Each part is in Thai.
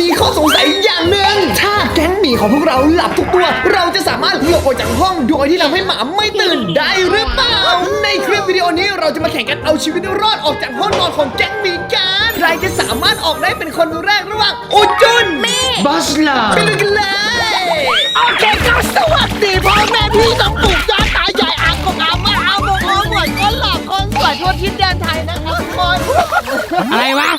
มีข้อสงสัยอย่างหนึ่งถ้าแก๊งหมีของพวกเราหลับทุกตัว เราจะสามารถหลบออกจากห้องโดยที่ทำให้หมาไม่ตื่นได้หรือเปล่า ในคลิปวิดีโอนี้เราจะมาแข่งกันเอาชีวิตรอดออกจากห้องนอนของแก๊งหมีกันใครจะสามารถออกได้เป็นคนแรกระหว่างอุจุนบัสลาไปดูกันเลยโอเคครับสวัสดีพ่อแม่พี่น้องปู่ย่าตายายอากงอาม่าอาโมโอหมวยคนหล่อคนสวยทั่วทิศแดนไทยนะครับทุกคนอะไรวะ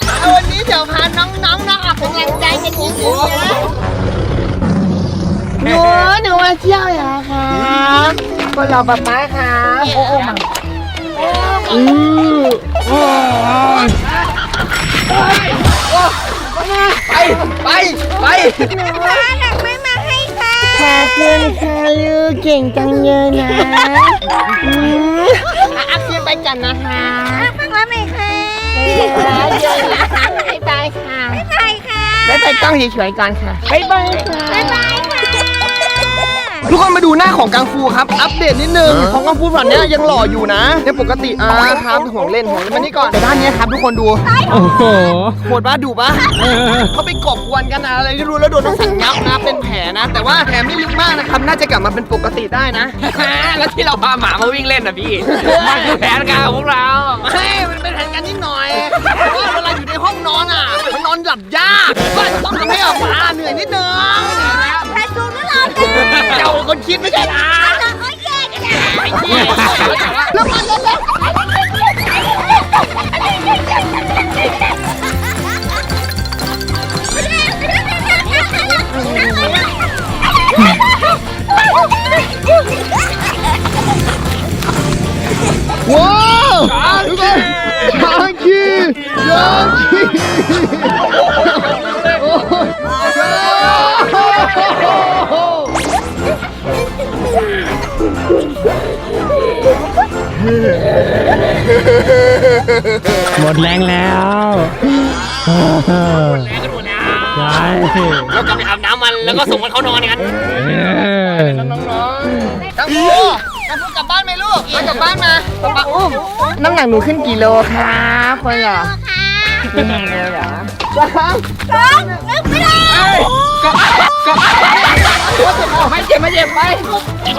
หนูมาเที่ยวเหรอครับคนหล่อแบบไม้ครับโอ้โอ้มาอือโอ้ยไปไปไปขอบคุณค่ะลูกเก่งจังเลยนะอืมอะอาเคียนไปกันนะคะฟังแล้วไหมคะเยอะนะบ๊ายบายค่ะบ๊ายบายค่ะบ๊ายบายกล้องเฉยๆก่อนค่ะบ๊ายบายค่ะบ๊ายบายค่ะ ทุกคนมาดูหน้าของกังฟูครับ อัปเดตนิดนึงของกังฟูฝั่งเนี้ยยังหล่ออยู่นะในปกติอ่าครับห่วงเล่นห่วงเล่นมานี่ก่อนแต่ด้านเนี้ยครับทุกคนดูโอ้โหโหดปะดุปะเออเขาไปกอบกวนกันนะอะไรไม่รู้แล้วโดนน้ำสังยับนะเป็นแผลนะ แต่ว่าแผลไม่ลึกมากนะครับน่าจะกลับมาเป็นปกติได้นะ แล้วที่เราพาหมามาวิ่งเล่นนะพี่มันคือแผนการของพวกเราเฮ้ยมันเป็นแผนกันนิดหน่อยเพราะว่าเวลาอยู่ในห้องนอนอะมันนอนหลับยากก็อาจจะต้องทำให้ออกมาเหนื่อยนิดนึง โอ้ยกันเหี้ยแล้วมันแล้วแล้ว หมดแรงแล้วหมดแรงกันหมดแล้วใช่แล้วกลับไปอาบน้ำมันแล้วก็ส่งมันเข้านอนกันเออน้องๆกังฟูกังฟูกลับบ้านไหมลูกมากลับบ้านมาป๊าป๊าอุ้มน้ำหนักหนูขึ้นกี่โลครับคนเหรอขึ้นเร็วเหรอสามสองนึกไม่ได้ก็ก็ไม่เจ็บไม่เจ็บไป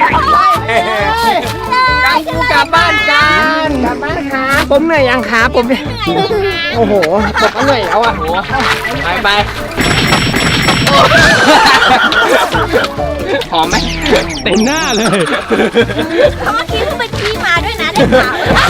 กัง ฟูกลับบ้านกันกลับบ้านครับผมเหนื่อยยังครับผมโอ้โหผมก็เหนื่อยแล้วอะโหไปไปหอมไหมเต็มหน้าเลย เขาเมื่อกี้เพิ่งไปขี้มาด้วยนะได้ข่าวว้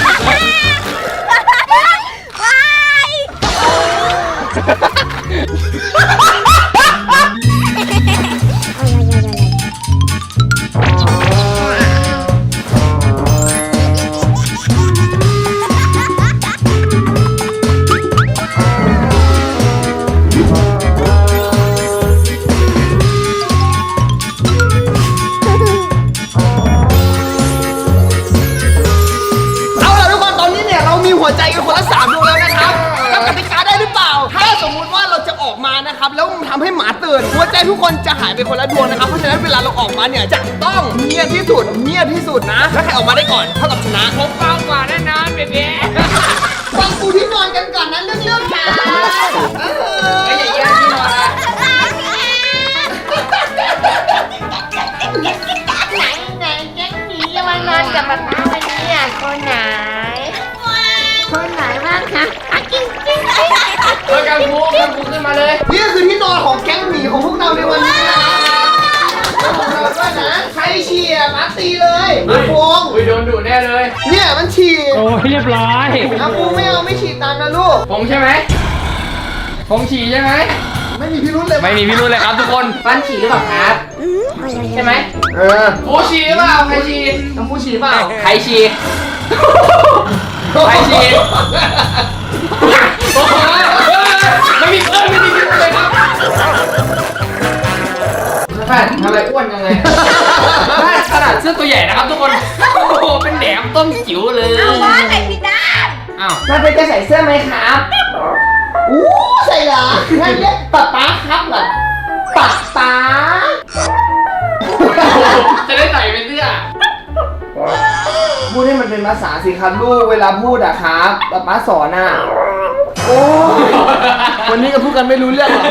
นะครับแล้วมันทำให้หมาตื่นหัวใจทุกคนจะหายไปคนละดวงนะครับเพราะฉะนั้นเวลาเราออกมาเนี่ยจะต้องเนียนที่สุดเนียนที่สุดนะถ้าใครออกมาได้ก่อนเท่ากับชนะผมเบากว่าแน่นอนเบบีฟังกูที่นอนกันก่อนนะเรื่องเรื่องค่ะไม่ใหญ่แย่ที่นอนนะไหนไหนแก๊งหมีจะมานอนกับมาม้าวันนี้อะคนไหนค กังฟูกังฟูขึ้นมาเลย นี่ก็คือที่นอนของแก๊งหมีของพวกเราในวันนี้นะครับแล้วของเราด้วยนะใครเชียร์มาตีเลยอาพงอุ้ยโดนดุแน่เลย เนี่ยมันฉี่โอ้ยเรียบร้อยอาพงไม่เอาไม่ฉี่ตามนะลูกผงใช่ไหมผงฉี่ใช่ไหม ไม่มีพิรุธเลยไม่มีพิรุธเลยครับทุกคน ฟันฉี่หรือเปล่าครับ ใช่ไหมเออโคฉี่หรือเปล่าใครฉี่น้ำผู้ฉี่เปล่าใครฉี่ใครฉี่โอ้โหไม่มีเอิ้นไม่มีพิรุธเลยครับแฟนทำไมอ้วนยังไงขนาดเสื้อตัวใหญ่นะครับทุกคน โอ้โห เป็นแหนมต้มจิ๋วเลย เอาว่าไหนพี่ด้านอ้าวน้าเป็นจะใส่เสื้อไหมครับ อู้ใส่เหรองั้นเรียกป๊าป๊าครับเหรอป๊าป๊าจะได้ใส่เป็นเสื้อ พูดให้มันเป็นภาษาสิครับลูก เวลาพูดอะครับป๊าป๊าสอนอะ โอ้ยวันนี้ก็พูดกันไม่รู้เรื่องหรอก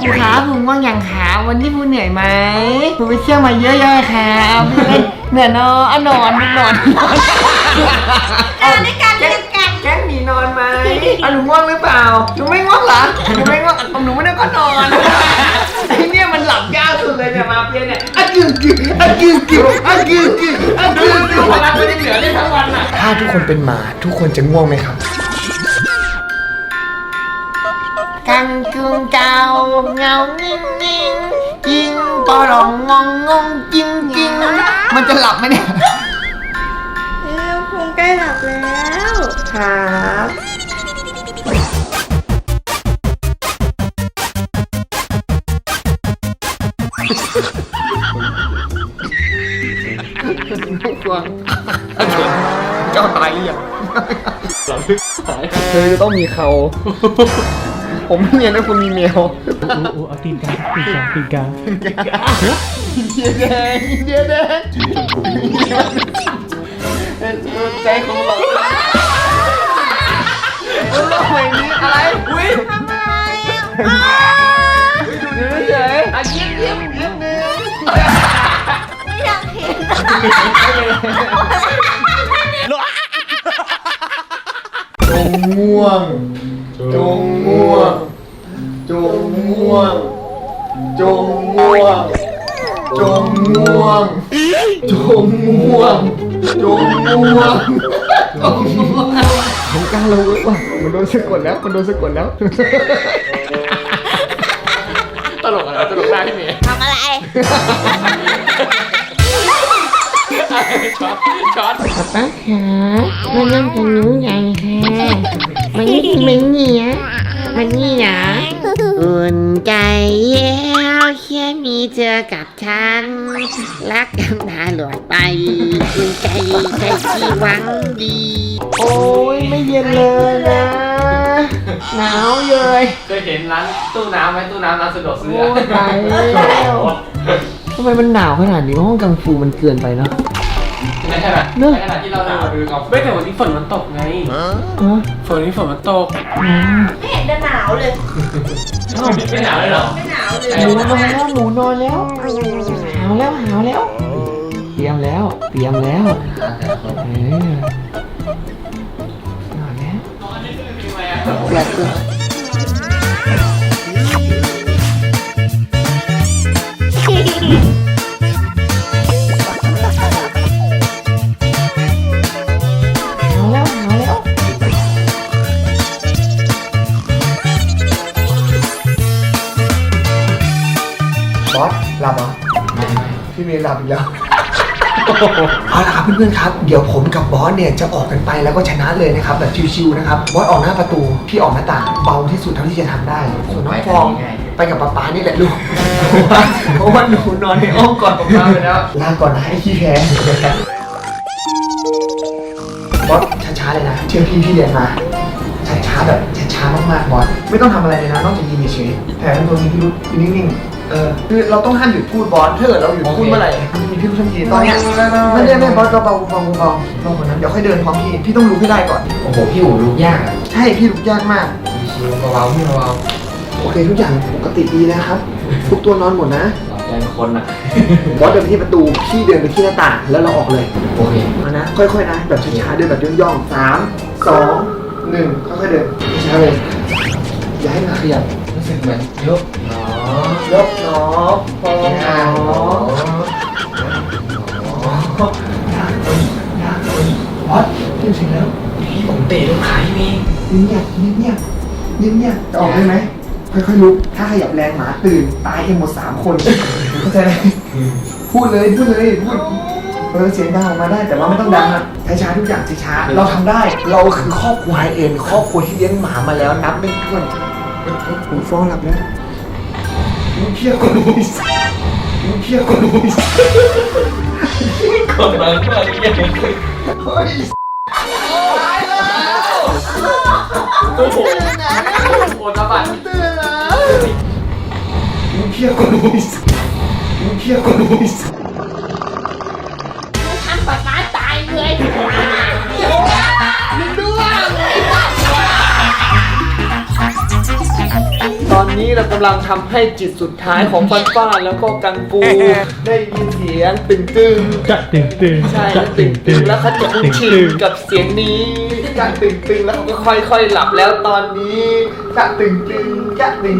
ปูครับปูว่างอย่างขาวันนี้ปูเหนื่อยไหมปูไปเที่ยวมาเยอะๆครับเหนื่อยเนอะอะนอนนอนนอนเอาในการเรียนกันแกล้งหนีนอนไหมอะหนูง่วงหรือเปล่าหนูไม่ง่วงเหรอหนูไม่ง่วงอะหนูไม่ได้ก็นอนไอ้เนี่ยมันหลับยากสุดเลยเนี่ยมาเพียเนี่ยอะกึ่งกึ่งอะกึ่งกึ่งอะกึ่งกึ่งอะกึ่งกึ่งพลังไม่ได้เหลือได้ทั้งวันอะถ้าทุกคนเป็นหมาทุกคนจะง่วงไหมครับ กังกึ่งเก่าเงานิ่งนิ่งจิงปอลองงงงงจิงจิงมันจะหลับไหมเนี่ยเอ้ยพุงใกล้หลับแล้วครับกลัวเจ้าตายหรือยังเธอจะต้องมีเขา ผมไม่เรียนนะคุณมีแมวเอาตีนกาตีนกาตีนกาอินเดียแดงอินเดียแดงใจของเราโลกใบนี้อะไรอุ้ยทำอะไรอะดูเฉยๆอะยิ้มยิ้มยิ้มหนึ่งไม่อยากเห็นจงง่วง จงง่วง จงง่วง จงง่วง จงง่วง จงง่วง จงง่วงผมกล้าเราเว้ยว่ะมันโดนสะกดแล้ว มันโดนสะกดแล้ว ตลกอะไรตลกได้พี่เมย์ทำอะไร ช็อตช็อตป้าขามันนั่งกับหนูใหญ่ค่ะ มันนี่มันนี่นะมันนี่นะอุ่นใจแล้วแค่มีเธอกับฉัน รักกันตลอดไปอุ่นใจใจที่หวังดี โอ้ยไม่เย็นเลยนะ หนาวเลยเคยเห็นร้านตู้น้ำไหมตู้น้ำร้านสะดวกซื้อโอ้ยตายแล้วทำไมมันหนาวขนาดนี้ห้องกังฟูมันเกินไปเนาะ ในขณะในขณะที่เราหนาวดูเอาไม่แต่วันนี้ฝนมันตกไงฮะฝนนี้ฝนมันตกไม่เห็นจะหนาวเลยไม่หนาวเลยเหรอไม่หนาวเลยหนูนอนแล้วหนูนอนแล้วหาวแล้วหาวแล้ว เตรียมแล้วเตรียมแล้วเออนอนแล้วอยากเกิน พี่เมย์หลับอีกแล้ว เอาละครับเพื่อนๆครับ เดี๋ยวผมกับบอสเนี่ยจะออกกันไปแล้วก็ชนะเลยนะครับแบบชิวๆนะครับ บอสออกหน้าประตู พี่ออกหน้าต่าง เบาที่สุดเท่าที่จะทำได้ ส่วนน้องฟองไปกับป๊าป๊านี่แหละลูก เพราะว่าหนูนอนในอ้อมกอดป๊าป๊าไปแล้ว ลาก่อนนะไอ้ขี้แพ้บอสช้าๆเลยนะ เชื่อพี่พี่เรียนมา ช้าๆแบบช้าๆมากๆบอส ไม่ต้องทำอะไรเลยนะ นอกจากยืนเฉยๆแผลเป็นตัวมีพิรุษอยู่นิ่งๆ เออคือเราต้องห้ามหยุดพูดบอสถ้าเกิดเราหยุดพูดเมื่อไหร่มันจะมีพิรุษทันทีตอนเนี้ยไม่ได้ไม่บอสเบาๆเบาๆเบาๆเบาๆกว่านั้นเดี๋ยวค่อยเดินพร้อมพี่พี่ต้องลุกให้ได้ก่อน โอ้โห พี่อู๋ลุกยากอะใช่พี่ลุกยากมากชิวเบาๆพี่เบาโอเคทุกอย่างปกติดีนะครับทุกตัวนอนหมดนะๆหลับใจเป็นคนอะ บอสเดินไปที่ประตูพี่เดินไปที่หน้าต่างแล้วเราออกเลยโอเคมานะ ค่อยๆนะ แบบช้าๆเดินแบบย่องๆสามสองหนึ่งค่อยๆเดินช้าๆเลยอย่าให้มันขยับรู้สึกเหมือนยกหนอยก หนอพองหนอวัดเริ่มเสร็จแล้วพี่ผมเตะลูกขาพี่เมย์เงียบเงียบเงียบเงียบเงียบจะออกได้ไหมค่อยๆลุกถ้าขยับแรงหมาตื่นตายกันหมดสามคนเข้าใจไหมพูดเลยพูดเลยพูดเออเสียงดังออกมาได้แต่ว่าไม่ต้องดังอะช้าๆทุกอย่างช้าๆเราทำได้เราคือครอบครัวไฮเอ็นครอบครัวที่เลี้ยงหมามาแล้วนับไม่ถ้วนหูฟ้องหลับแล้ว มึงเพี้ยคนลุยมึงเพี้ยคนลุยคนบางคนยังเฮ้ยโอ้โหโอนสะบัดตื่นแล้วมึงเพี้ยคนลุยมึงเพี้ยค นนี้เรากำลังทำให้จิตสุดท้ายของฟันฟ้าแล้วก็กังฟูได้ยินเสียงตึงตึงๆจะตึงตึงใช่จะตึงตึงๆๆแล้วเขาจะคุ้นชินกับเสียงนี้กะตึงตึงๆแล้วเขาก็ค่อยๆหลับแล้วตอนนี้กะตึงตึงๆกะตึง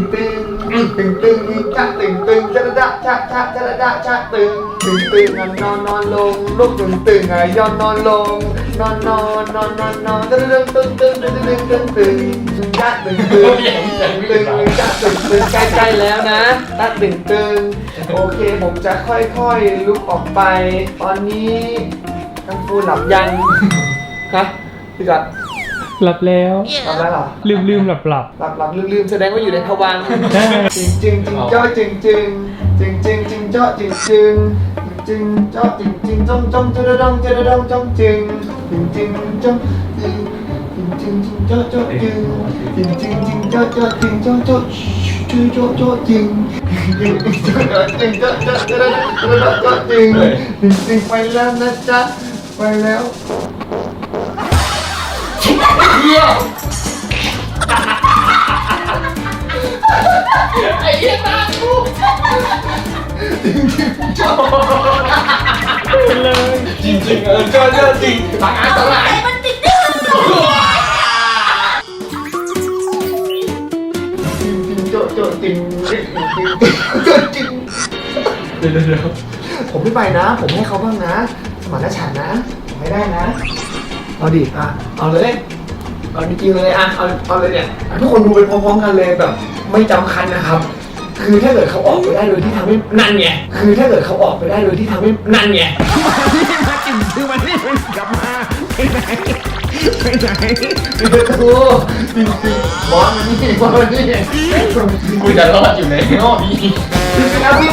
ตึงตึงตึงๆกะตึงตึงจะระดะชะชะจะระดะชะตึงตึงตึงนอนนอนลงลูกตึงตึงอะยอนนอนลงนอนนอนนอนนอนนอนตึงตึงตึงตึงตึงตึงตึงตึงตึงกะตึงตึงตึงตึงกะตึงตึงใกล้ๆแล้วนะกะตึงตึงโอเคผมจะค่อยๆลุกออกไป ตอนนี้กังฟูหลับยังฮะพี่กัด หลับแล้วหลับแล้วเหรอลืมลืมหลับหลับหลับหลับลืมลืมแสดงว่าอยู่ในภวังค์ใช่จริงจริงจริงจ้อจริงจริงจริงจริงจริงจ้อจริงจริงจริงจ้อจริงจริงจ้องจ้องจะระดองจะระดองจ้องจริงจริงจริงจ้องจริงจริงจริงจริงจ้อจ้อจริงจริงจริงจริงจ้อจ้อจริงจ้อจ้อชื่อจ้อจ้อจริงจริงจริงจ้อจ้อจริงจ้อจ้อจะระดองจะระดองจ้อจริงจริงจริงไปแล้วนะจ๊ะไปแล้ว พื่อไอ้เหี้ยตากูจริงจริงชอบเลยจริงจริงเออก็เรื่งจริงต่างงานต่างงานมันติดดื้อโจโจติงโจจริงเดี๋ยวเดี๋ยวผมไม่ไปนะ ผมให้เขาบ้างนะ สมรรนฉันนะ ไม่ได้นะ เอาดิอะเอาเลย เอาจริงๆเลยอะเอาเอาเลยเนี่ยอะทุกคนดูไปพร้อมๆกันเลยแบบ ไม่จำคันนะครับ คือถ้าเกิดเขาออกไปได้โดยที่ทำให้นั่นไงคือถ้าเกิดเขาออกไปได้โดยที่ทำให้นั่นไงมาจิ้มซื้อมาที่กลับมาไปไหนไปไหนโอ้จริงจริงๆบอสมานี่บอสมานี่กูจะรอดอยู่ในนอกนี้จริงๆแล้วพี่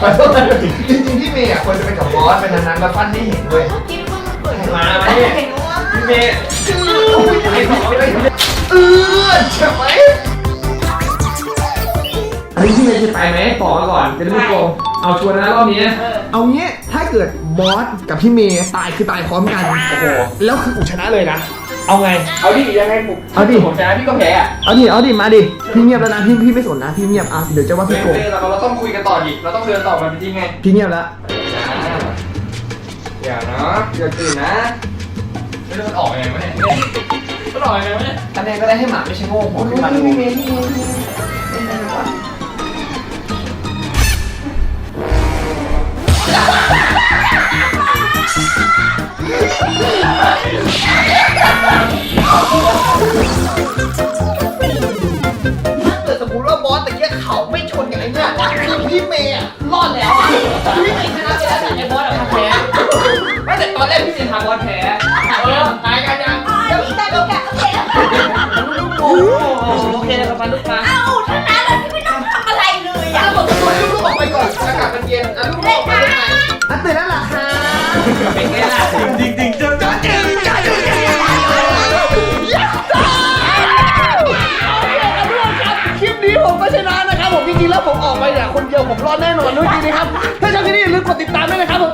ขอโทษนะจริงๆพี่เมย์อะควรจะไปกับบอสไปนานๆมาฟันให้เห็นเว้ยคิดว่ามันเปิดมาไหม พี่เมย์ไอ้บอกเลยเออใช่ไหมอันนี้พี่เมย์จะไปไหมบอกมาก่อนจะได้ไม่โกงเอาชวนนะรอบนี้นะเอางี้ถ้าเกิดบอสกับพี่เมย์ตายคือตายพร้อมกันโอ้โหแล้วคืออุชนะเลยนะ เอาไง เอาดิยังไงผมเอาดิผมชนะพี่ก็แพ้อะเอาดิเอาดิมาดิพี่เงียบแล้วนะพี่พี่ไม่สนนะพี่เงียบอะเดี๋ยวจะว่าเฮ้พี่ยโกงเฮ้ยเราเราต้องคุยกันต่อดิเราต้องคุยกันต่อมันเป็นยังไงพี่เงียบแล้วอย่านะอย่าตื่นนะ ไม่รู้มันออกยังไงวะเนี่ยมันออกยังไงวะเนี่ยคะแนนก็ได้ให้หมาไม่ใช่โง่หัวขึ้นมาเลยพี่เมย์พี่เมย์พี่เมย์เกิด มาลูกมาเอ้าชนะแล้วที่ไม่ต้องทำอะไรเลยอะอะบอกตัวลูกออกไปก่อนอากาศมันเย็นอะลูกออกไปได้ไหมอะตื่นแล้วเหรอคะเป็นไงล่ะจริงจริงเจ้าจ้าจริงจ้าจริงคลิปนี้ผมก็ชนะนะครับผมจริงๆแล้วผมออกไปเนี่ยคนเดียวผมรอดแน่นอนด้วยจริงๆนะครับถ้าชอบที่นี่อย่าลืมกดติดตามด้วยนะครับผม